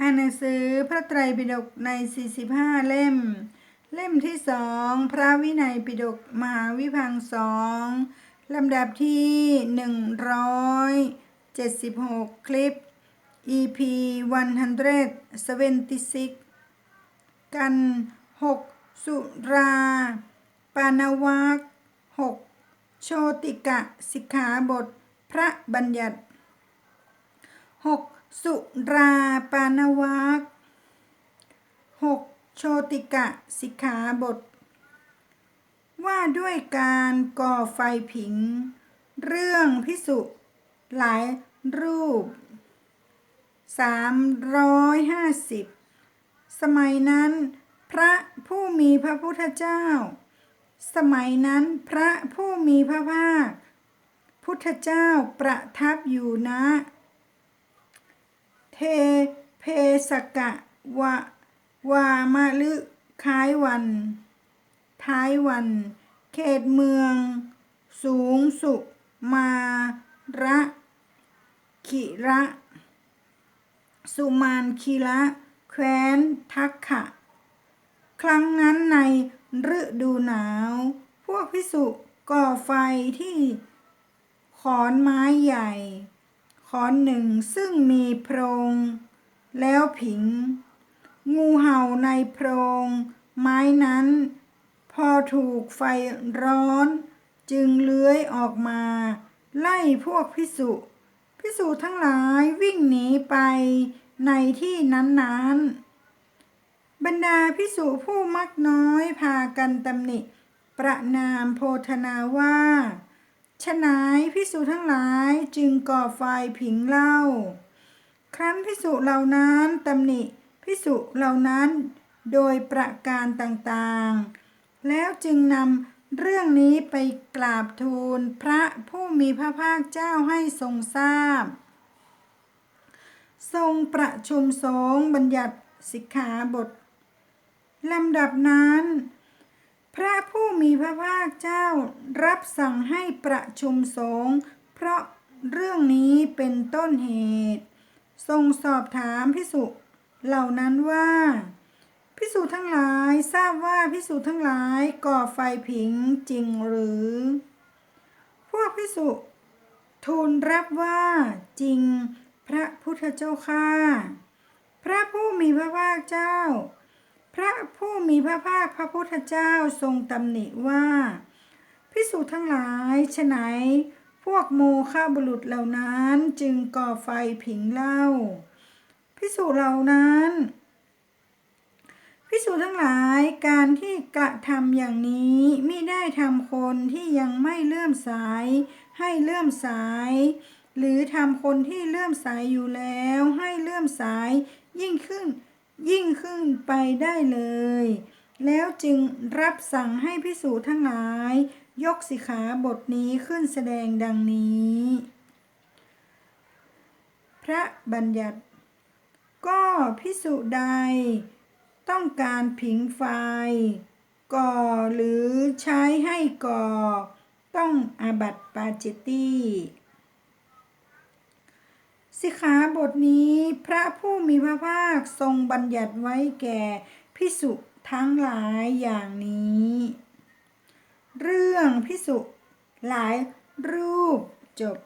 อ่านหนังสือพระไตรปิฎกใน 45 เล่ม เล่มที่สองพระวินัยปิฎกมหาวิพังสองลำดับที่ 176 คลิป EP 176 กัน 6 สุรา ปานวัก6 โชติกะสิกขาบท พระบัญญัติ 6. สุราปานวัก 6. โชติกะสิกขาบท ว่าด้วยการก่อไฟผิง เรื่องพิสุหลายรูป 350 สมัยนั้น พระผู้มีพระพุทธเจ้า สมัยนั้นพระผู้มีพระภาค พุทธเจ้าประทับอยู่ณ เทเพสกะวะวามะลึค้ายวัน ท้ายวัน เขตเมือง สูงสุมาระขิระ สุมานคีระแคว้นทักขะ ครั้งนั้นในฤดูหนาว พวกพิสุก่อไฟที่ขอนไม้ใหญ่ ขอนหนึ่งซึ่งมีโพรง แล้วผิง งูเห่าในโพรง ไม้นั้น พอถูกไฟร้อน จึงเลื้อยออกมา ไล่พวกพิสุพิสุทั้งหลายวิ่งหนีไปในที่นั้นๆ บรรดาพิสุผู้มักน้อยพากันตำหนิ ประนามโพธนาว่า ฉนายพิสุทั้งหลายจึงก่อไฟผิงเล่า ครั้นพิสุเหล่านั้นตำหนิพิสุเหล่านั้นโดยประการต่างๆ แล้วจึงนำเรื่องนี้ไปกราบทูลพระผู้มีพระภาคเจ้าให้ทรงทราบ ทรงประชุมสงฆ์บัญญัติสิกขาบทลำดับนั้น พระผู้มีพระภาคเจ้ารับสั่งให้ประชุมสงฆ์เพราะเรื่องนี้เป็นต้นเหตุ ทรงสอบถามพิสุเหล่านั้นว่าพิสุทั้งหลายทราบว่าพิสุทั้งหลายก่อไฟผิงจริงหรือ พวกพิสุทูลรับว่าจริงพระพุทธเจ้าข้าพระผู้มีพระภาคเจ้า ระผู้มีพระภาคพระพุทธเจ้าทรงตำหนิว่า พิสุทั้งหลายฉไหน พวกโมฆะบุรุษเหล่านั้นจึงก่อไฟผิงเล่า พิสุเหล่านั้นพิสูจทั้งหลายการที่กระทำอย่างนี้ไม่ได้ทำคนที่ยังไม่เลื่อมใสให้เลื่อมใสหรือทำคนที่เลื่อมใสอยู่แล้วให้เลื่อมใสยิ่งขึ้น ยิ่งขึ้นไปได้เลย แล้วจึงรับสั่งให้พิสูจทั้งหลาย ยกสิขาบทนี้ขึ้นแสดงดังนี้ พระบัญญัติ ก็พิสุใด ต้องการผิงไฟ ก่อหรือใช้ให้ก่อ ต้องอาบัติปาจิตตี สิขาบทนี้พระผู้มีพระภาคทรงบัญญัติไว้แก่พิสุทั้งหลายอย่างนี้ เรื่องพิสุหลายรูปจบ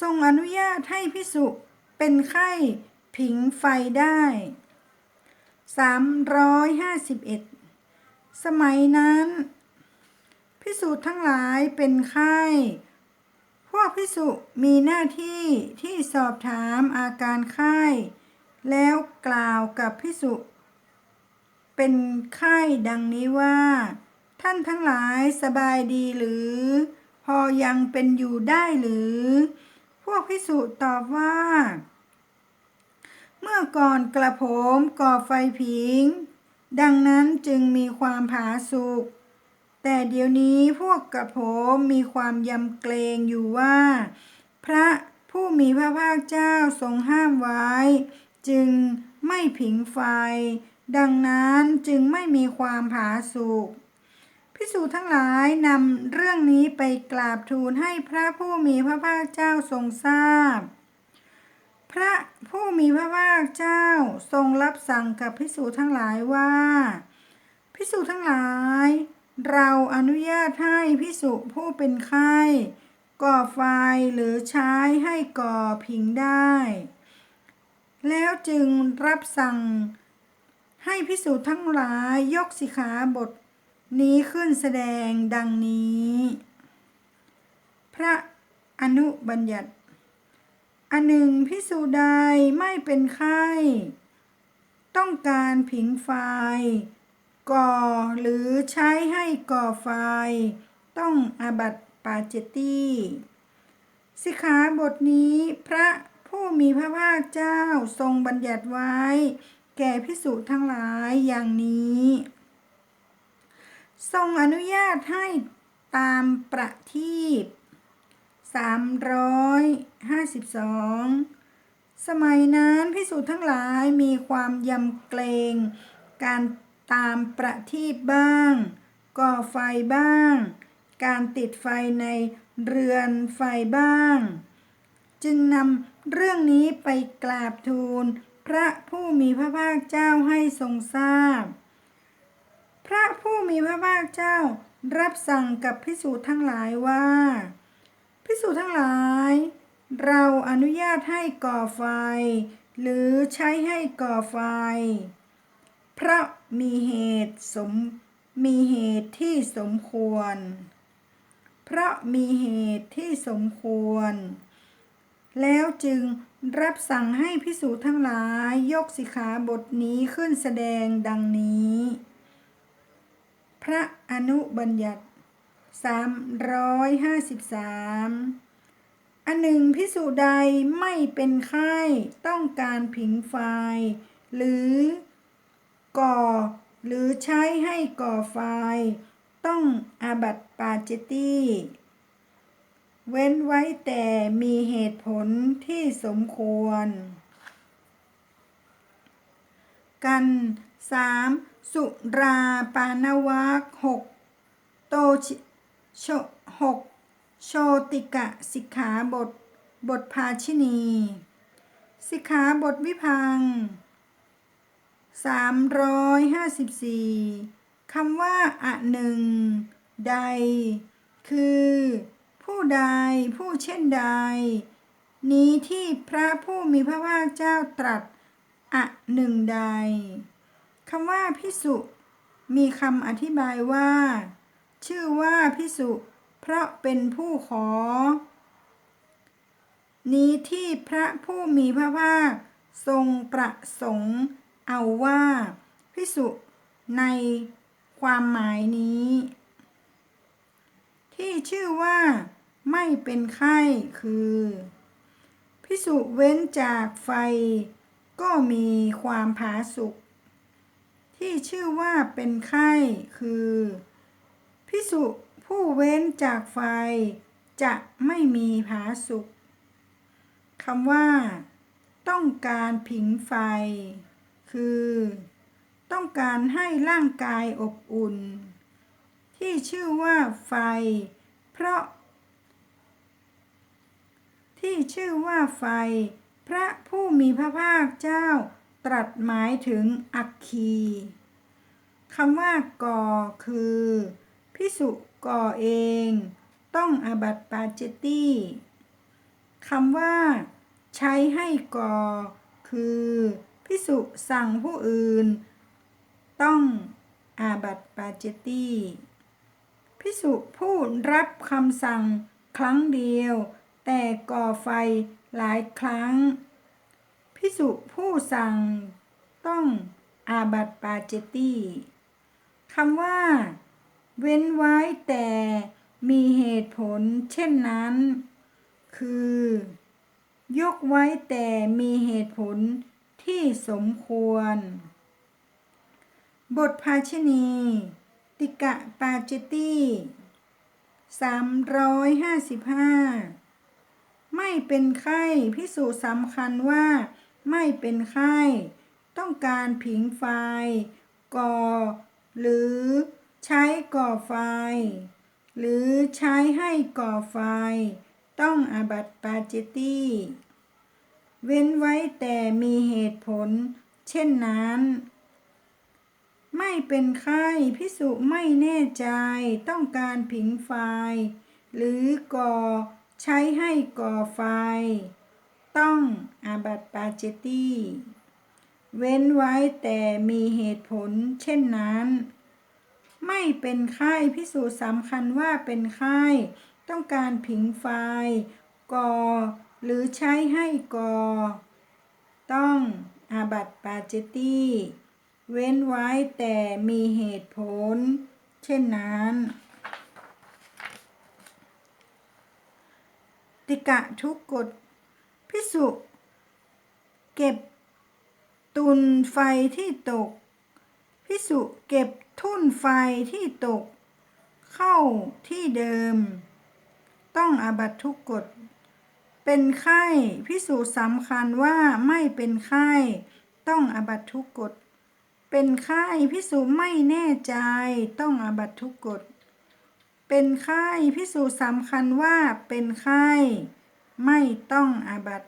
ทรงอนุญาตให้พิสุเป็นไข้ผิงไฟได้ 351 สมัยนั้น พิสุทั้งหลายเป็นไข้ พวกพิสุมีหน้าที่ที่สอบถามอาการไข้ แล้วกล่าวกับพิสุเป็นไข้ดังนี้ว่า ท่านทั้งหลายสบายดีหรือ พอยังเป็นอยู่ได้หรือ พวกพิสุตอบว่า เมื่อก่อนกระผมก่อไฟผิง ดังนั้นจึงมีความผาสุก แต่เดี๋ยวนี้พวกกระผมมีความยำเกรงอยู่ว่า พระผู้มีพระภาคเจ้าทรงห้ามไว้ จึงไม่ผิงไฟ ดังนั้นจึงไม่มีความผาสุกพิสูจน์ทั้งหลายนำเรื่องนี้ไปกราบทูลให้พระผู้มีพระภาคเจ้าทรงทราบพระผู้มีพระภาคเจ้าทรงรับสั่งกับพิสูจน์ทั้งหลายว่า พิสูจน์ทั้งหลาย เราอนุญาตให้พิสุผู้เป็นไข้ก่อไฟหรือใช้ให้ก่อผิงได้ แล้วจึงรับสั่งให้พิสูจน์ทั้งหลายยกสิขาบทนี้ขึ้นแสดงดังนี้ พระอนุบัญญัติ อันหนึ่งพิสูจน์ใดไม่เป็นไข้ ต้องการผิงไฟ ก่อหรือใช้ให้ก่อไฟ ต้องอาบัติปาเจตีสิกขาบทนี้พระผู้มีพระภาคเจ้าทรงบัญญัติไว้ แก่พิสุทั้งหลายอย่างนี้ ทรงอนุญาตให้ตามประทีป352 สมัยนั้นพิสูจน์ทั้งหลายมีความยำเกรงการ ตามประทีปบ้าง ก่อไฟบ้าง การติดไฟในเรือนไฟบ้าง จึงนำเรื่องนี้ไปกราบทูล พระผู้มีพระภาคเจ้าให้ทรงทราบ พระผู้มีพระภาคเจ้ารับสั่งกับพิสูจน์ทั้งหลายว่า พิสูจน์ทั้งหลาย เราอนุญาตให้ก่อไฟ หรือใช้ให้ก่อไฟ เพราะ มีเหตุสมมีเหตุที่สมควร เพราะมีเหตุที่สมควร แล้วจึงรับสั่งให้พิสูจน์ทั้งหลายยกสิขาบทนี้ขึ้นแสดงดังนี้ พระอนุบัญญัติ 353 อันหนึ่งพิสูจน์ใดไม่เป็นไข้ต้องการผิงไฟ หรือ ก่อหรือใช้ให้ก่อไฟ ต้องอาบัติปาจิตตีเว้นไว้แต่มีเหตุผลที่สมควร กันสามสุราปานวักหกโตชิโชหกโชติกะสิกขาบท บทภาชินี สิกขาบทวิพัง สามร้อยห้าสิบสี่คำว่าอะหนึ่งใด คือ ผู้ใดผู้เช่นใด นี้ที่พระผู้มีพระภาคเจ้าตรัสอะหนึ่งใดคำว่าพิสุ มีคำอธิบายว่า ชื่อว่าพิสุ เพราะเป็นผู้ขอ นี้ที่พระผู้มีพระภาคทรงประสงค์ เอาว่าพิสุในความหมายนี้ ที่ชื่อว่าไม่เป็นไข้คือพิสุเว้นจากไฟ ก็มีความผาสุกที่ชื่อว่าเป็นไข้คือพิสุผู้เว้นจากไฟ จะไม่มีผาสุกคำว่า ต้องการผิงไฟ คือ ต้องการให้ร่างกายอบอุ่น ที่ชื่อว่าไฟ เพราะ ที่ชื่อว่าไฟ พระผู้มีพระภาคเจ้าตรัสหมายถึงอัคคีคำว่าก่อคือพิสุก่อเอง ต้องอาบัติปาเจตี้คำว่า ใช้ให้ก่อคือ พิสุสั่งผู้อื่น ต้องอาบัติปาเจตีพิสุผู้รับคำสั่งครั้งเดียว แต่ก่อไฟหลายครั้ง พิสุผู้สั่งต้องอาบัติปาเจตีคำว่า เว้นไว้แต่มีเหตุผลเช่นนั้น คือ ยกไว้แต่มีเหตุผล ที่สมควร บทภาชนี ติกะปาจิตี้355ไม่เป็นไข้พิสูจน์สำคัญว่า ไม่เป็นไข้ ต้องการผิงไฟ ก่อ หรือใช้ก่อไฟ หรือใช้ให้ก่อไฟ ต้องอาบัติปาจิตตี้ เว้นไว้แต่มีเหตุผล เช่นนั้น ไม่เป็นไข้พิสุไม่แน่ใจต้องการผิงไฟ หรือก่อใช้ให้ก่อไฟ ต้องอาบัตปาเจตีเว้นไว้แต่มีเหตุผล เช่นนั้น ไม่เป็นไข้พิสูจน์สำคัญว่าเป็นไข้ต้องการผิงไฟก่อ หรือใช้ให้ก่อ ต้องอาบัติปาเจตตี้เว้นไว้แต่มีเหตุผล เช่นนั้น ติกะทุกกฎพิสุ เก็บตุนไฟที่ตก พิสุเก็บทุ่นไฟที่ตก เข้าที่เดิม ต้องอาบัตทุกกฎ เป็นไข้พิสูจน์สำคัญว่าไม่เป็นไข้ต้องอาบัตทุกกฎ เป็นไข้พิสูจน์ไม่แน่ใจต้องอาบัตทุกกฎ เป็นไข้พิสูจน์สำคัญว่าเป็นไข้ไม่ต้องอาบัต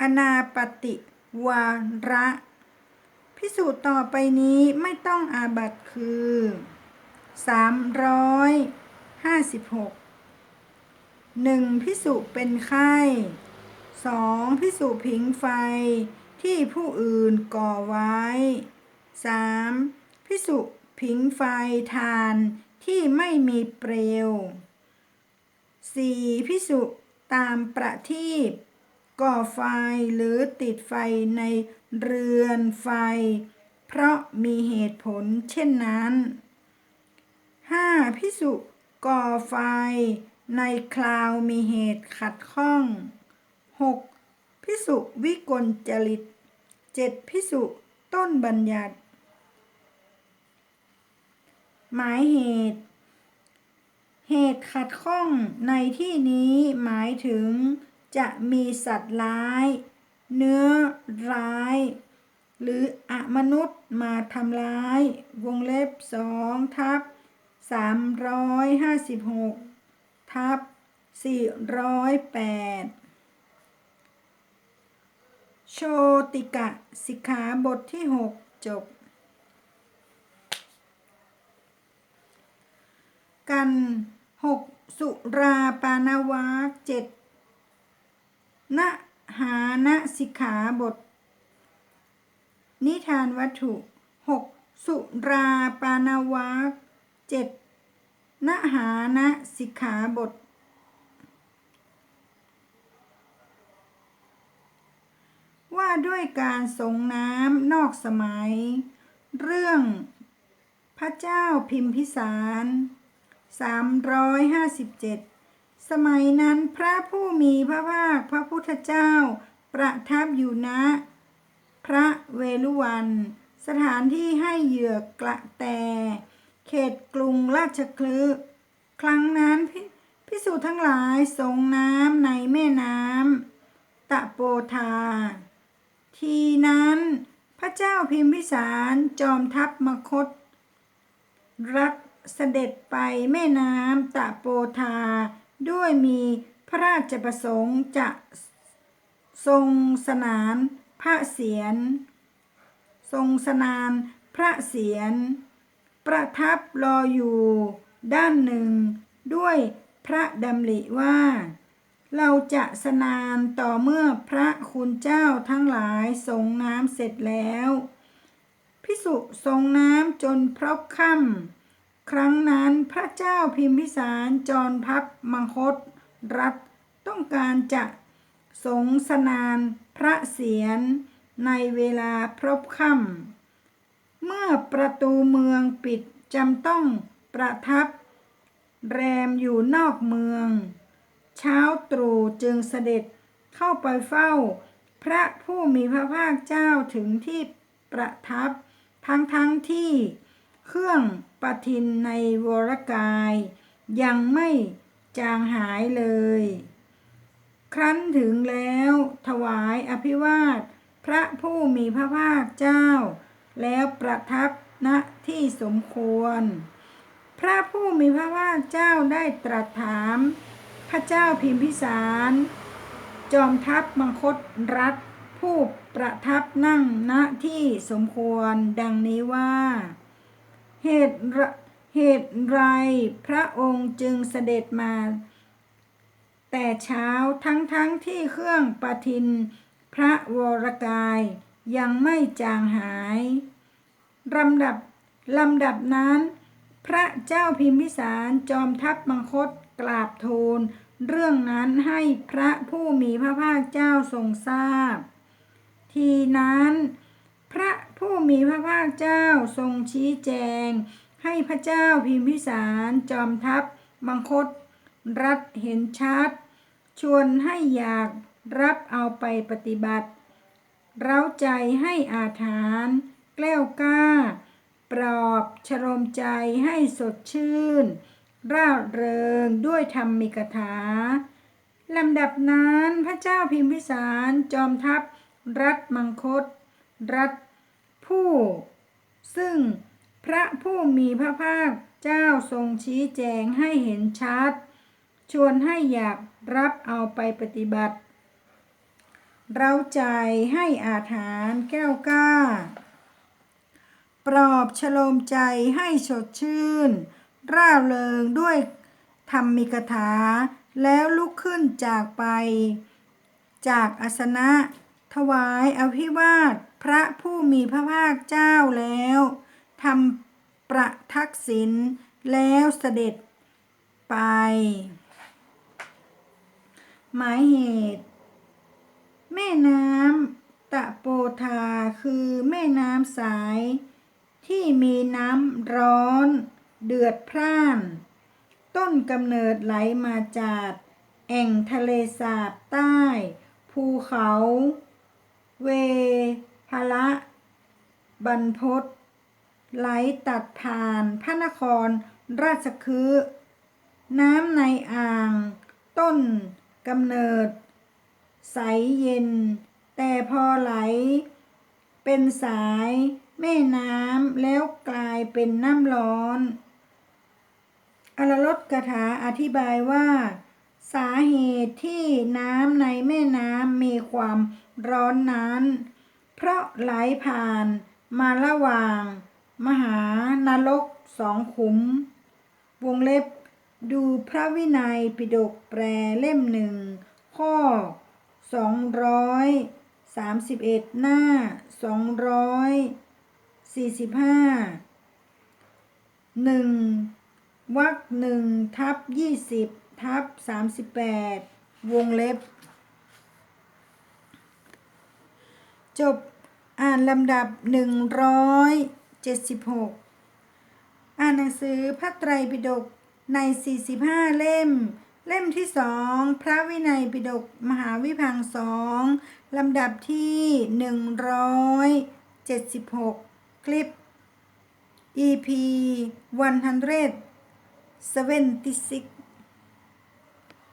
อนาปฏิวาระ พิสูจน์ต่อไปนี้ไม่ต้องอาบัตคือ 356 1. พิสุเป็นไข้ 2. พิสุผิงไฟที่ผู้อื่นก่อไว้ 3. พิสุผิงไฟทานที่ไม่มีเปลว 4. พิสุตามประทีปก่อไฟหรือติดไฟในเรือนไฟ เพราะมีเหตุผลเช่นนั้น 5. พิสุก่อไฟ ในคราวมีเหตุขัดข้อง 6. พิสุวิกลจริต 7. พิสุต้นบัญญัติ หมายเหตุ เหตุขัดข้องในที่นี้หมายถึงจะมีสัตว์ร้าย เนื้อร้าย หรืออมนุษย์มาทำร้าย วงเล็บสองทับสามร้อยห้าสิบหก ทับสี่ร้อยแปดโชติกะสิกขาบทที่หกจบ กันหกสุราปานาวาเจ็ดนหานะสิกขาบท นิทานวัตถุหกสุราปานาวาเจ็ด นหานะสิกขาบท ว่าด้วยการสงน้ำนอกสมัย เรื่องพระเจ้าพิมพิสาร357 สมัยนั้นพระผู้มีพระภาคพระพุทธเจ้า ประทับอยู่ณพระเวลุวัน สถานที่ให้เหยื่อกระแต เขตกรุงราชคลึครั้งนั้นพพิสูจทั้งหลายสงน้ำในแม่น้ำตะโปธา ทีนั้นพระเจ้าพิมพิสารจอมทัพมคต รัฐเสด็จไปแม่น้ำตะโปธา ด้วยมีพระราชประสงค์จะทรงสนานพระเสียรทรงสนานพระเสียร ประทับรออยู่ ด้านหนึ่ง ด้วยพระดำริว่า เราจะสนานต่อเมื่อพระคุณเจ้าทั้งหลายสงน้ำเสร็จแล้วพิสุทรงน้ำจนพรบค่ำครั้งนั้นพระเจ้าพิมพิสารจรพับมังคตรัฐต้องการจะสงสนานพระเสียรในเวลาพรบค่ำ เมื่อประตูเมืองปิดจำต้องประทับ แรมอยู่นอกเมือง เช้าตรู่จึงเสด็จเข้าไปเฝ้า พระผู้มีพระภาคเจ้าถึงที่ประทับ ทั้งทั้งที่เครื่องปทินในวรกาย ยังไม่จางหายเลย ครั้นถึงแล้วถวายอภิวาท พระผู้มีพระภาคเจ้า แล้วประทับณที่สมควร พระผู้มีพระภาคเจ้าได้ตรัสถาม พระเจ้าพิมพิสาร จอมทัพมังคตรัฐ ผู้ประทับนั่งณที่สมควรดังนี้ว่า เหตุเหตุไรพระองค์จึงเสด็จมา แต่เช้าทั้งทั้งที่เครื่องประทิน พระวรกายยังไม่จางหาย ลำดับลำดับนั้น พระเจ้าพิมพิสารจอมทัพมังคตกราบทูล เรื่องนั้นให้พระผู้มีพระภาคเจ้าทรงทราบ ทีนั้น พระผู้มีพระภาคเจ้าทรงชี้แจง ให้พระเจ้าพิมพิสารจอมทัพมังคต รัฐเห็นชัด ชวนให้อยากรับเอาไปปฏิบัติ เร้าใจให้อาถาน กล้วกล้า ปลอบชโลมใจให้สดชื่น ร่าเริงด้วยธรรมิกถาลำดับนั้นพระเจ้าพิมพิสารจอมทัพ รัฐมังคต รัฐผู้ ซึ่งพระผู้มีพระภาคเจ้าทรงชี้แจงให้เห็นชัด ชวนให้อยากรับเอาไปปฏิบัติ เราใจให้อาถานแก้วกล้า ปลอบฉโลมใจให้สดชื่น ร่าเริงด้วยธรรมิกถา แล้วลุกขึ้นจากไป จากอาสนะ ถวายอภิวาทพระผู้มีพระภาคเจ้าแล้วทำประทักษิณแล้วเสด็จไป หมายเหตุ แม่น้ำตะโปธาคือแม่น้ำสาย ที่มีน้ำร้อน เดือดพร่าน ต้นกำเนิดไหลมาจากแอ่งทะเลสาบใต้ ภูเขา เวพละบรรพตไหลตัดผ่านพระนครราชคฤห์น้ำในอ่าง ต้นกำเนิด ใสเย็น แต่พอไหล เป็นสาย แม่น้ำแล้วกลายเป็นน้ำร้อนอรลดกถาอธิบายว่า สาเหตุที่น้ำในแม่น้ำมีความร้อนนั้น เพราะไหลผ่านมาระหว่าง มหานรกสองขุม วงเล็บดูพระวินัยปิฎกแปลเล่มหนึ่ง ข้อ 231 หน้า 245หนึ่งวรรคหนึ่งทับยี่สิบทับสามสิบแปดวงเล็บ จบอ่านลำดับหนึ่งร้อยเจ็ดสิบหกอ่านหนังสือพระไตรปิฎกในสี่สิบห้าเล่ม เล่มที่สองพระวินัยปิฎกมหาวิพังสองลำดับที่หนึ่งร้อยเจ็ดสิบหก คลิป EP 176